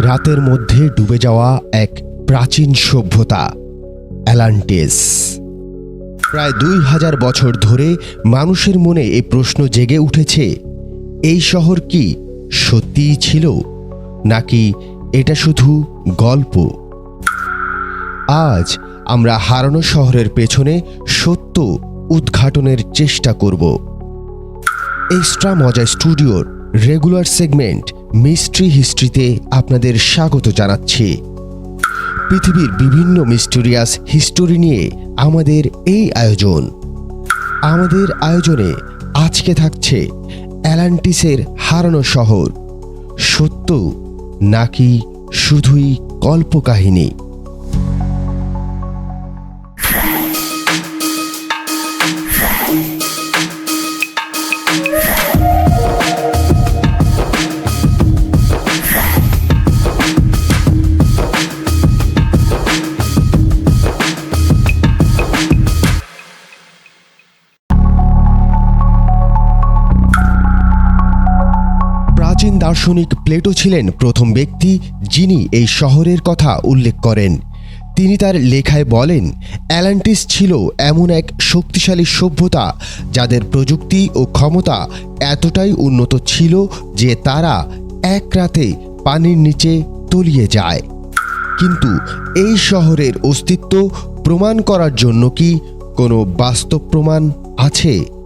রাতের মধ্যে ডুবে যাওয়া এক প্রাচীন সভ্যতা, অ্যালান্টিস। প্রায় দুই হাজার বছর ধরে মানুষের মনে এই প্রশ্ন জেগে উঠেছে, এই শহর কি সত্যিই ছিল, নাকি এটা শুধু গল্প? আজ আমরা হারানো শহরের পেছনে সত্য উদ্ঘাটনের চেষ্টা করব। এক্সট্রা মজা স্টুডিওর রেগুলার সেগমেন্ট মিস্ট্রি হিস্ট্রিতে আপনাদের স্বাগত জানাচ্ছি। পৃথিবীর বিভিন্ন মিস্টোরিয়াস হিস্টোরি নিয়ে আমাদের এই আয়োজন। আমাদের আয়োজনে আজকে থাকছে অ্যালান্টিসের হারানো শহর। সত্য নাকি শুধুই কল্পকাহিনী? দার্শনিক প্লেটো ছিলেন প্রথম ব্যক্তি যিনি এই শহরের কথা উল্লেখ করেন। তিনি তার লেখায় বলেন, অ্যালান্টিস ছিল এমন এক শক্তিশালী সভ্যতা যাদের প্রযুক্তি ও ক্ষমতা এতটাই উন্নত ছিল যে তারা এক রাতে পানির নিচে তলিয়ে যায়। কিন্তু এই শহরের অস্তিত্ব প্রমাণ করার জন্য কি কোনো বাস্তব প্রমাণ আছে?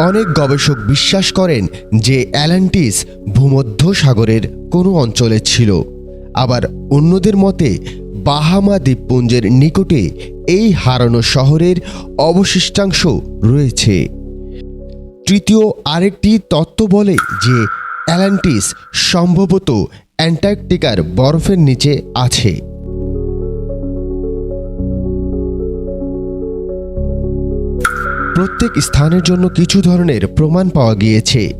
অনেক গবেষক বিশ্বাস করেন যে অ্যালান্টিস ভূমধ্য সাগরের কোনো অঞ্চলে ছিল। আবার অন্যদের মতে, বাহামা দ্বীপপুঞ্জের নিকটে এই হারানো শহরের অবশিষ্টাংশ রয়েছে। তৃতীয় আরেকটি তত্ত্ব বলে যে অ্যালান্টিস সম্ভবত অ্যান্টার্কটিকার বরফের নিচে আছে। প্রত্যেক স্থানের জন্য কিছু ধরনের প্রমাণ পাওয়া গিয়েছে।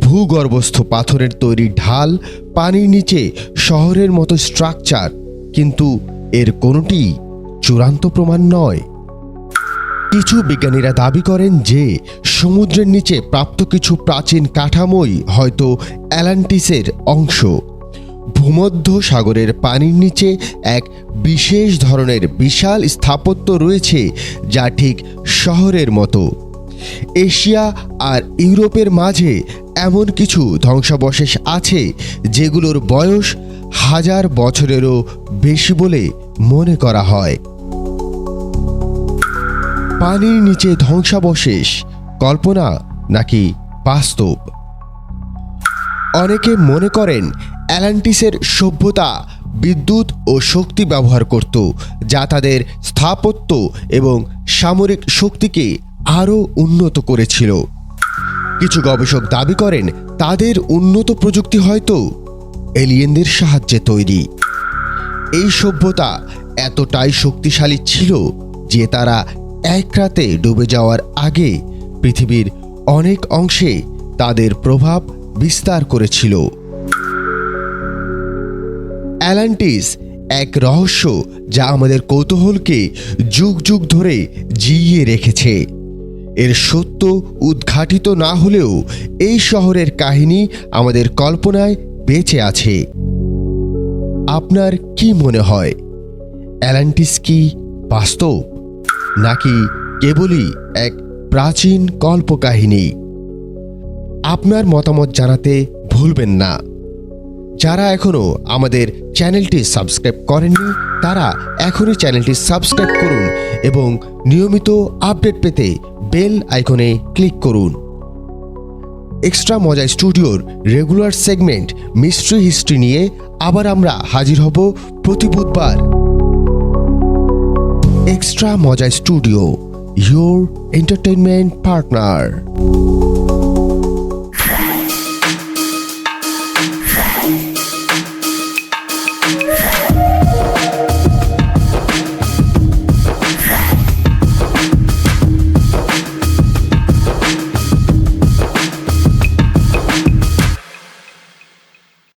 ভূগর্ভস্থ পাথরের তৈরি ঢাল, পানির নিচে শহরের মতো স্ট্রাকচার কিন্তু এর কোনোটি চূড়ান্ত প্রমাণ নয়। কিছু বিজ্ঞানীরা দাবি করেন যে, সমুদ্রের নিচে প্রাপ্ত কিছু প্রাচীন কাঠামোই হয়তো অ্যালান্টিসের অংশ। ভূমধ্য সাগরের পানির নিচে এক বিশেষ ধরনের বিশাল স্থাপত্য রয়েছে যা ঠিক শহরের মতো। এশিয়া আর ইউরোপের মাঝে এমন কিছু ধ্বংসাবশেষ আছে যেগুলোর বয়স হাজার বছরেরও বেশি বলে মনে করা হয়। পানির নিচে ধ্বংসাবশেষ কল্পনা নাকি বাস্তব? অনেকে মনে করেন অ্যালান্টিসের সভ্যতা, বিদ্যুৎ ও শক্তি ব্যবহার করত, যা তাদের স্থাপত্য এবং সামরিক শক্তিকে আরও উন্নত করেছিল। কিছু গবেষক দাবি করেন, তাদের উন্নত প্রযুক্তি হয়তো এলিয়েনদের সাহায্যে তৈরি। এই সভ্যতা এতটাই শক্তিশালী ছিল যে তারা এক রাতে ডুবে যাওয়ার আগে পৃথিবীর অনেক অংশে তাদের প্রভাব বিস্তার করেছিল। অ্যালান্টিস, এক রহস্য যা আমাদের কৌতূহলকে যুগ যুগ ধরে জিইয়ে রেখেছে। এর সত্য উদ্ঘাটিত না হলেও এই শহরের কাহিনী আমাদের কল্পনায় বেঁচে আছে। আপনার কি মনে হয়? অ্যালান্টিস কি বাস্তব, নাকি কেবলই এক প্রাচীন কল্পকাহিনী? আপনার মতামত জানাতে ভুলবেন না। যারা এখনও আমাদের চ্যানেলটি সাবস্ক্রাইব করেননি, তারা এখনই চ্যানেলটি সাবস্ক্রাইব করুন এবং নিয়মিত আপডেট পেতে বেল আইকনে ক্লিক করুন। এক্সট্রা মজা স্টুডিওর রেগুলার সেগমেন্ট মিস্ট্রি হিস্ট্রি নিয়ে আবার আমরা হাজির হব প্রতি বুধবার। এক্সট্রা মজা স্টুডিও ইয়োর এন্টারটেনমেন্ট পার্টনার